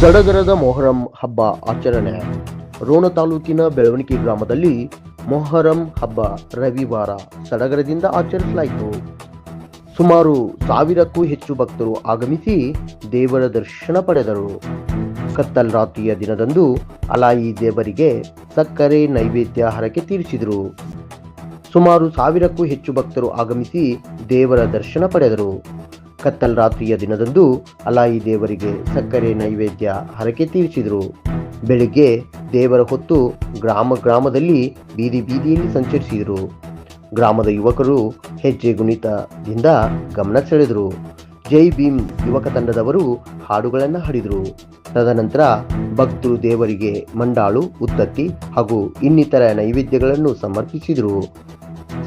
ಸಡಗರದ ಮೊಹರಂ ಹಬ್ಬ ಆಚರಣೆ. ರೋಣ ತಾಲೂಕಿನ ಬೆಳವಣಿಗೆ ಗ್ರಾಮದಲ್ಲಿ ಮೊಹರಂ ಹಬ್ಬ ರವಿವಾರ ಸಡಗರದಿಂದ ಆಚರಿಸಲಾಯಿತು. ಸುಮಾರು ಸಾವಿರಕ್ಕೂ ಹೆಚ್ಚು ಭಕ್ತರು ಆಗಮಿಸಿ ದೇವರ ದರ್ಶನ ಪಡೆದರು. ಕತ್ತಲ್ ರಾತ್ರಿಯ ದಿನದಂದು ಅಲಾಯಿ ದೇವರಿಗೆ ಸಕ್ಕರೆ ನೈವೇದ್ಯ ಹರಕೆ ತೀರಿಸಿದರು. ಸುಮಾರು ಸಾವಿರಕ್ಕೂ ಹೆಚ್ಚು ಭಕ್ತರು ಆಗಮಿಸಿ ದೇವರ ದರ್ಶನ ಪಡೆದರು. ಕತ್ತಲ್ ರಾತ್ರಿಯ ದಿನದಂದು ಅಲಾಯಿ ದೇವರಿಗೆ ಸಕ್ಕರೆ ನೈವೇದ್ಯ ಹರಕೆ ತೀರಿಸಿದರು. ಬೆಳಿಗ್ಗೆ ದೇವರ ಹೊತ್ತು ಗ್ರಾಮ ಗ್ರಾಮದಲ್ಲಿ ಬೀದಿ ಬೀದಿಯಲ್ಲಿ ಸಂಚರಿಸಿದರು. ಗ್ರಾಮದ ಯುವಕರು ಹೆಜ್ಜೆ ಗುಣಿತದಿಂದ ಗಮನ ಸೆಳೆದರು. ಜೈ ಭೀಮ್ ಯುವಕ ತಂಡದವರು ಹಾಡುಗಳನ್ನು ಹಾಡಿದರು. ತದನಂತರ ಭಕ್ತರು ದೇವರಿಗೆ ಮಂಡಾಳು ಉತ್ತತ್ತಿ ಹಾಗೂ ಇನ್ನಿತರ ನೈವೇದ್ಯಗಳನ್ನು ಸಮರ್ಪಿಸಿದರು.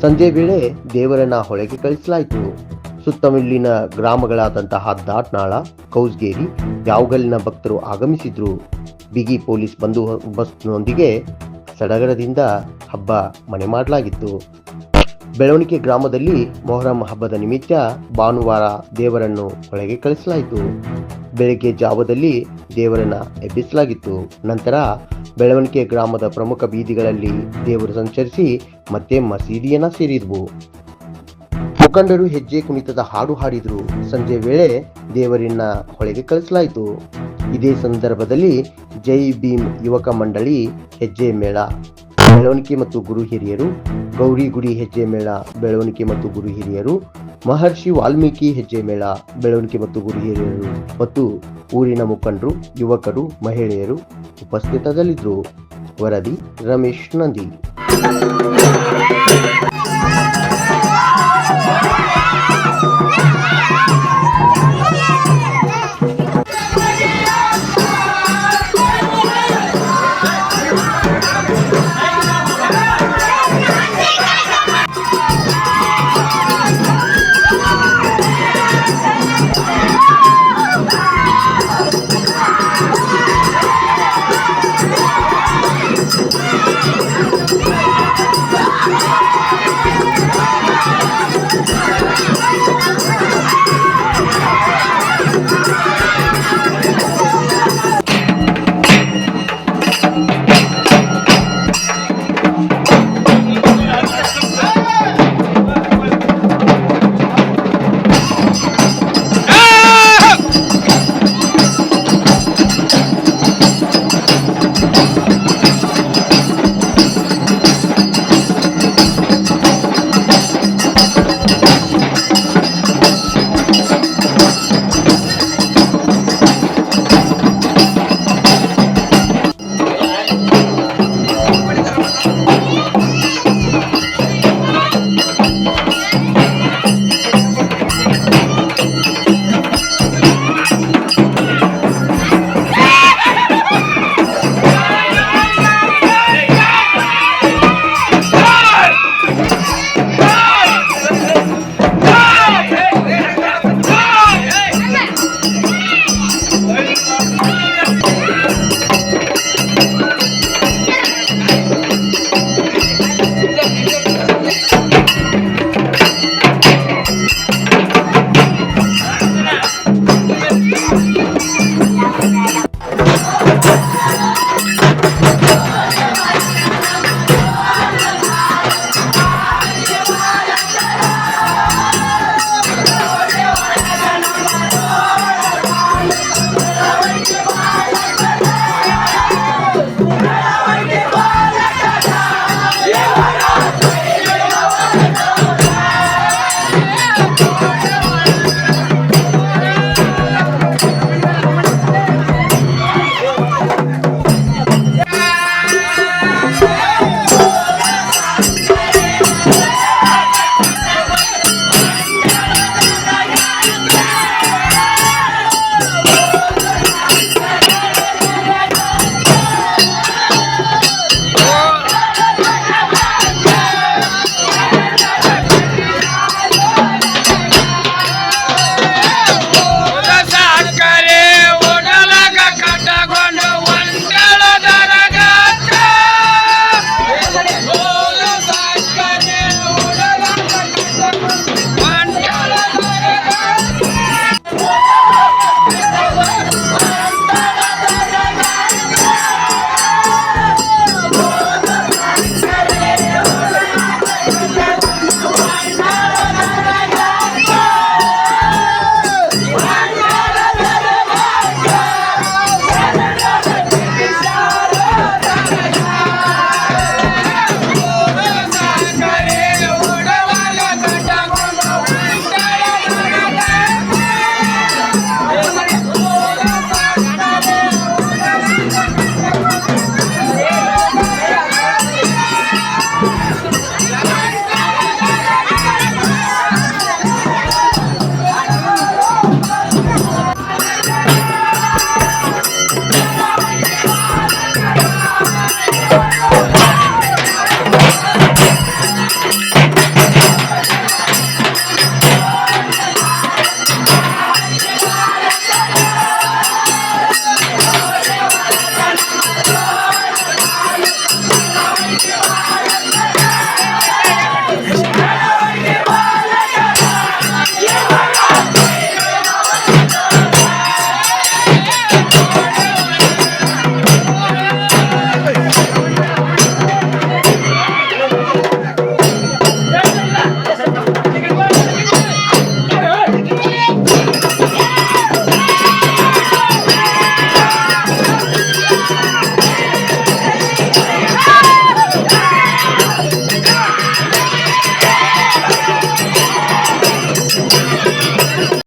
ಸಂಜೆ ವೇಳೆ ದೇವರನ್ನ ಹೊಳೆಗೆ ಕಳಿಸಲಾಯಿತು. ಸುತ್ತಮುತ್ತಲಿನ ಗ್ರಾಮಗಳಾದಂತಹ ದಾಟ್ನಾಳ ಕೌಸ್ಗೇರಿ ಯಾವಗಲ್ಲಿನ ಭಕ್ತರು ಆಗಮಿಸಿದ್ರು, ಬಿಗಿ ಪೊಲೀಸ್ ಬಂದೋಬಸ್ತ್ನೊಂದಿಗೆ ಸಡಗರದಿಂದ ಹಬ್ಬ ಮನೆ ಮಾಡಲಾಗಿತ್ತು. ಬೆಳವಣಿಗೆ ಗ್ರಾಮದಲ್ಲಿ ಮೊಹರಂ ಹಬ್ಬದ ನಿಮಿತ್ತ ಭಾನುವಾರ ದೇವರನ್ನು ಒಳಗೆ ಕಳಿಸಲಾಯಿತು. ಬೆಳಗ್ಗೆ ಜಾವದಲ್ಲಿ ದೇವರನ್ನ ಎಬ್ಬಿಸಲಾಗಿತ್ತು. ನಂತರ ಬೆಳವಣಿಗೆ ಗ್ರಾಮದ ಪ್ರಮುಖ ಬೀದಿಗಳಲ್ಲಿ ದೇವರು ಸಂಚರಿಸಿ ಮತ್ತೆ ಮಸೀದಿಯನ್ನು ಸೇರಿದ್ವು. ಮುಖಂಡರು ಹೆಜ್ಜೆ ಕುಣಿತದ ಹಾಡು ಹಾಡಿದರು. ಸಂಜೆ ವೇಳೆ ದೇವರನ್ನ ಹೊಳೆಗೆ ಕಳಿಸಲಾಯಿತು. ಇದೇ ಸಂದರ್ಭದಲ್ಲಿ ಜೈ ಭೀಮ್ ಯುವಕ ಮಂಡಳಿ ಹೆಜ್ಜೆ ಮೇಳ, ಬೆಳವಣಿಗೆ ಮತ್ತು ಗುರು ಹಿರಿಯರು, ಗೌರಿ ಗುಡಿ ಹೆಜ್ಜೆ ಮೇಳ, ಬೆಳವಣಿಗೆ ಮತ್ತು ಗುರು ಹಿರಿಯರು, ಮಹರ್ಷಿ ವಾಲ್ಮೀಕಿ ಹೆಜ್ಜೆ ಮೇಳ, ಬೆಳವಣಿಗೆ ಮತ್ತು ಗುರು ಹಿರಿಯರು ಮತ್ತು ಊರಿನ ಮುಖಂಡರು, ಯುವಕರು, ಮಹಿಳೆಯರು ಉಪಸ್ಥಿತದಲ್ಲಿದ್ದರು. ವರದಿ ರಮೇಶ್ ನಂದಿ.